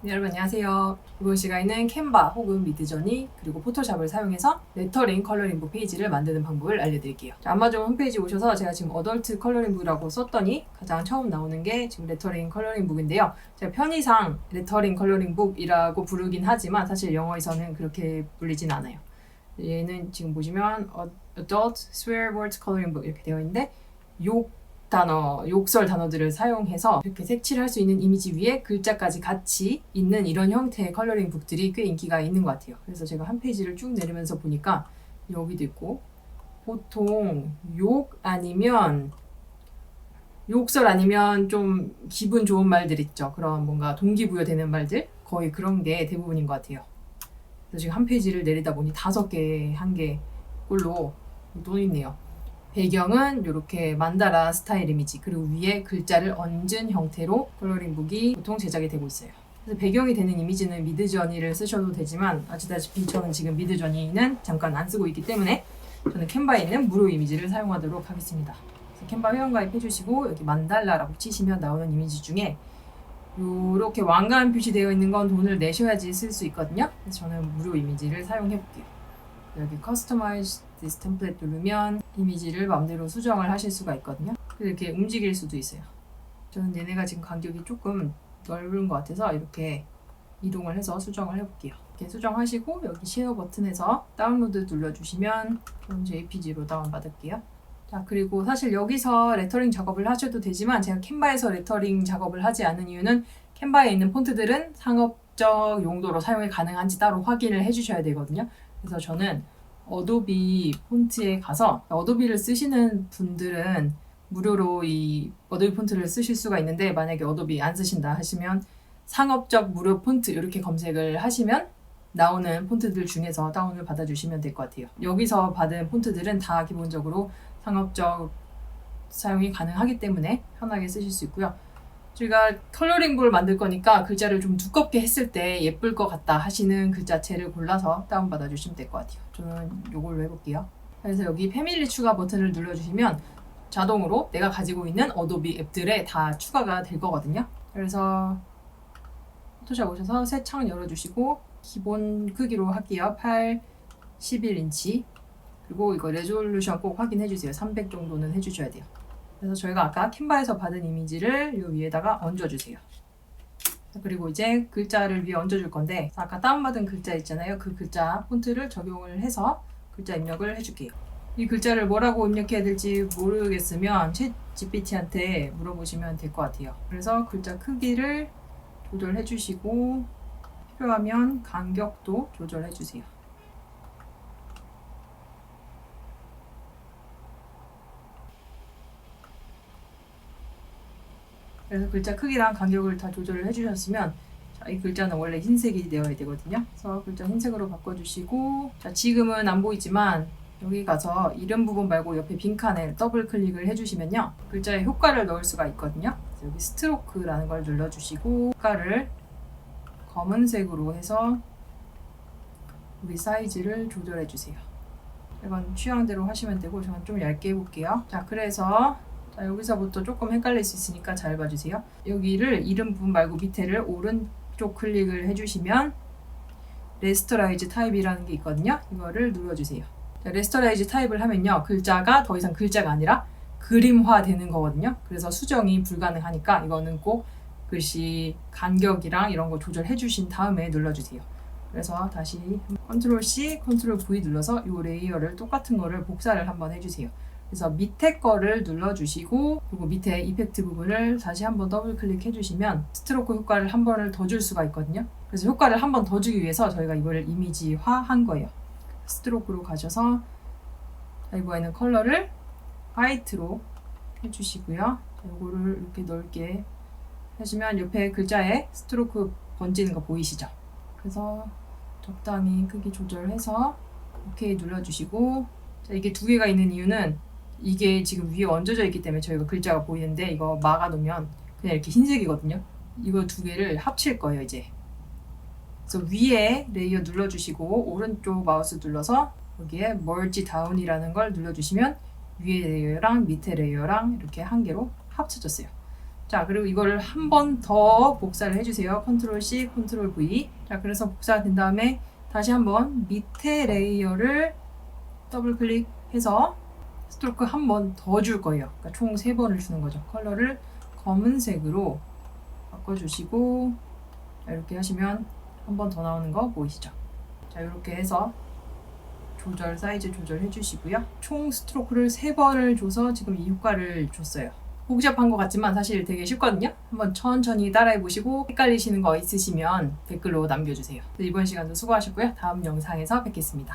네, 여러분 안녕하세요. 이번 시간에는 캔바 혹은 미드저니 그리고 포토샵을 사용해서 레터링 컬러링북 페이지를 만드는 방법을 알려드릴게요. 자, 아마존 홈페이지 오셔서 제가 지금 어덜트 컬러링북이라고 썼더니 가장 처음 나오는 게 지금 레터링 컬러링북인데요. 제가 편의상 레터링 컬러링북이라고 부르긴 하지만 사실 영어에서는 그렇게 불리진 않아요. 얘는 지금 보시면 어, Adult Swear Words Coloring Book 이렇게 되어 있는데 욕 단어, 욕설 단어들을 사용해서 이렇게 색칠할 수 있는 이미지 위에 글자까지 같이 있는 이런 형태의 컬러링 북들이 꽤 인기가 있는 것 같아요. 그래서 제가 한 페이지를 쭉 내리면서 보니까 여기도 있고 보통 욕 아니면 욕설 아니면 좀 기분 좋은 말들 있죠. 그런 뭔가 동기부여되는 말들 거의 그런 게 대부분인 것 같아요. 그래서 지금 한 페이지를 내리다 보니 다섯 개, 한 개 꼴로 또 있네요. 배경은 이렇게 만다라 스타일 이미지 그리고 위에 글자를 얹은 형태로 컬러링북이 보통 제작이 되고 있어요. 그래서 배경이 되는 이미지는 미드저니를 쓰셔도 되지만 아시다시피 저는 지금 미드저니는 잠깐 안 쓰고 있기 때문에 저는 캔바에 있는 무료 이미지를 사용하도록 하겠습니다. 캔바 회원 가입 해주시고 여기 만달라라고 치시면 나오는 이미지 중에 이렇게 왕관 표시되어 있는 건 돈을 내셔야지 쓸 수 있거든요. 그래서 저는 무료 이미지를 사용해 볼게요. 여기 This template 누르면 이미지를 마음대로 수정을 하실 수가 있거든요. 이렇게 움직일 수도 있어요. 저는 얘네가 지금 간격이 조금 넓은 것 같아서 이렇게 이동을 해서 수정을 해볼게요. 이렇게 수정하시고 여기 쉐어 버튼에서 다운로드 눌러주시면 그럼 JPG로 다운받을게요. 자 그리고 사실 여기서 레터링 작업을 하셔도 되지만 제가 캔바에서 레터링 작업을 하지 않은 이유는 캔바에 있는 폰트들은 상업적 용도로 사용이 가능한지 따로 확인을 해주셔야 되거든요. 그래서 저는 어도비 폰트에 가서 어도비를 쓰시는 분들은 무료로 이 어도비 폰트를 쓰실 수가 있는데 만약에 어도비 안 쓰신다 하시면 상업적 무료 폰트 이렇게 검색을 하시면 나오는 폰트들 중에서 다운을 받아주시면 될 것 같아요. 여기서 받은 폰트들은 다 기본적으로 상업적 사용이 가능하기 때문에 편하게 쓰실 수 있고요. 저희가 컬러링북을 만들 거니까 글자를 좀 두껍게 했을 때 예쁠 것 같다 하시는 글자체를 골라서 다운받아 주시면 될 것 같아요. 저는 이걸로 해볼게요. 그래서 여기 패밀리 추가 버튼을 눌러주시면 자동으로 내가 가지고 있는 어도비 앱들에 다 추가가 될 거거든요. 그래서 포토샵 오셔서 새 창 열어주시고 기본 크기로 할게요. 8, 11인치 그리고 이거 레졸루션 꼭 확인해 주세요. 300 정도는 해주셔야 돼요. 그래서 저희가 아까 캔바에서 받은 이미지를 이 위에다가 얹어주세요. 그리고 이제 글자를 위에 얹어줄 건데 아까 다운받은 글자 있잖아요. 그 글자 폰트를 적용을 해서 글자 입력을 해줄게요. 이 글자를 뭐라고 입력해야 될지 모르겠으면 챗 GPT한테 물어보시면 될 것 같아요. 그래서 글자 크기를 조절해 주시고 필요하면 간격도 조절해 주세요. 그래서 글자 크기랑 간격을 다 조절을 해주셨으면 자, 이 글자는 원래 흰색이 되어야 되거든요. 그래서 글자 흰색으로 바꿔주시고 자, 지금은 안 보이지만 여기 가서 이름 부분 말고 옆에 빈칸에 더블 클릭을 해주시면요. 글자에 효과를 넣을 수가 있거든요. 여기 스트로크라는 걸 눌러주시고 효과를 검은색으로 해서 여기 사이즈를 조절해 주세요. 이건 취향대로 하시면 되고 저는 좀 얇게 해볼게요. 자 그래서 자, 여기서부터 조금 헷갈릴 수 있으니까 잘 봐주세요. 여기를 이름 부분 말고 밑에를 오른쪽 클릭을 해주시면 레스터라이즈 타입이라는 게 있거든요. 이거를 눌러주세요. 자, 레스터라이즈 타입을 하면요. 글자가 더 이상 글자가 아니라 그림화 되는 거거든요. 그래서 수정이 불가능하니까 이거는 꼭 글씨 간격이랑 이런 거 조절해 주신 다음에 눌러주세요. 그래서 다시 컨트롤 C, 컨트롤 V 눌러서 이 레이어를 똑같은 거를 복사를 한번 해주세요. 그래서 밑에 거를 눌러주시고 그리고 밑에 이펙트 부분을 다시 한번 더블 클릭해 주시면 스트로크 효과를 한 번을 더 줄 수가 있거든요. 그래서 효과를 한 번 더 주기 위해서 저희가 이거를 이미지화 한 거예요. 스트로크로 가셔서 이번에는 컬러를 화이트로 해주시고요. 이거를 이렇게 넓게 해주면 옆에 글자에 스트로크 번지는 거 보이시죠? 그래서 적당히 크기 조절해서 오케이 눌러주시고 자, 이게 두 개가 있는 이유는 이게 지금 위에 얹어져 있기 때문에 저희가 글자가 보이는데 이거 막아놓으면 그냥 이렇게 흰색이거든요. 이거 두 개를 합칠 거예요 이제. 그래서 위에 레이어 눌러주시고 오른쪽 마우스 눌러서 여기에 멀지 다운이라는 걸 눌러주시면 위에 레이어랑 밑에 레이어랑 이렇게 한 개로 합쳐졌어요. 자, 그리고 이거를 한 번 더 복사를 해주세요. 컨트롤 C, 컨트롤 V. 자, 그래서 복사가 된 다음에 다시 한번 밑에 레이어를 더블 클릭해서 스트로크 한 번 더 줄 거예요. 그러니까 총 세 번을 주는 거죠. 컬러를 검은색으로 바꿔주시고 자, 이렇게 하시면 한 번 더 나오는 거 보이시죠? 자, 이렇게 해서 조절, 사이즈 조절해 주시고요. 총 스트로크를 세 번을 줘서 지금 이 효과를 줬어요. 복잡한 것 같지만 사실 되게 쉽거든요. 한번 천천히 따라해 보시고 헷갈리시는 거 있으시면 댓글로 남겨주세요. 이번 시간도 수고하셨고요. 다음 영상에서 뵙겠습니다.